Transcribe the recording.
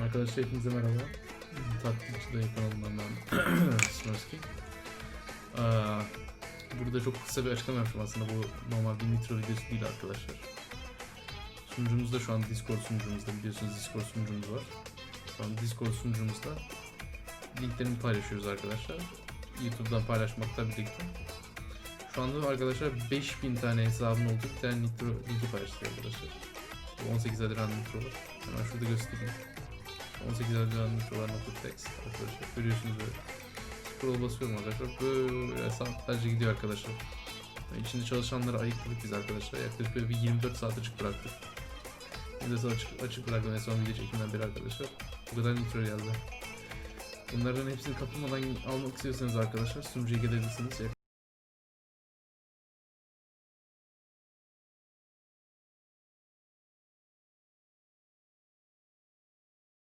Arkadaşlar hepinize merhaba. Taklitçi dayı kanalından ben. Aa, Burada çok kısa bir açıklama yapacağım aslında bu normal bir nitro videosu değil arkadaşlar. Sunucumuzda şu an Discord sunucumuzda biliyorsunuz Discord sunucumuz var. Şu an Discord sunucumuzda linklerini paylaşıyoruz arkadaşlar. YouTube'dan paylaşmakla birlikte. Şu anda arkadaşlar 5000 tane hesabın olduğu bir tane nitro linki paylaştık arkadaşlar. Bu 18 Haziran nitrolar. Hemen şurada göstereyim. 18 Haziran nitrolar.text arkadaşlar. Görüyorsunuz böyle. Scroll basıyorum arkadaşlar. Böyle saatlerce gidiyor arkadaşlar. İçinde çalışanları ayıkladık biz arkadaşlar. Yaklaşık böyle bir 24 saat açık bıraktık. De açık, açık bıraktım en son video çekimden beri arkadaşlar. Bu kadar nitro geldi. Bunların hepsini kapılmadan almak istiyorsanız arkadaşlar sunucuya gelebilirsiniz.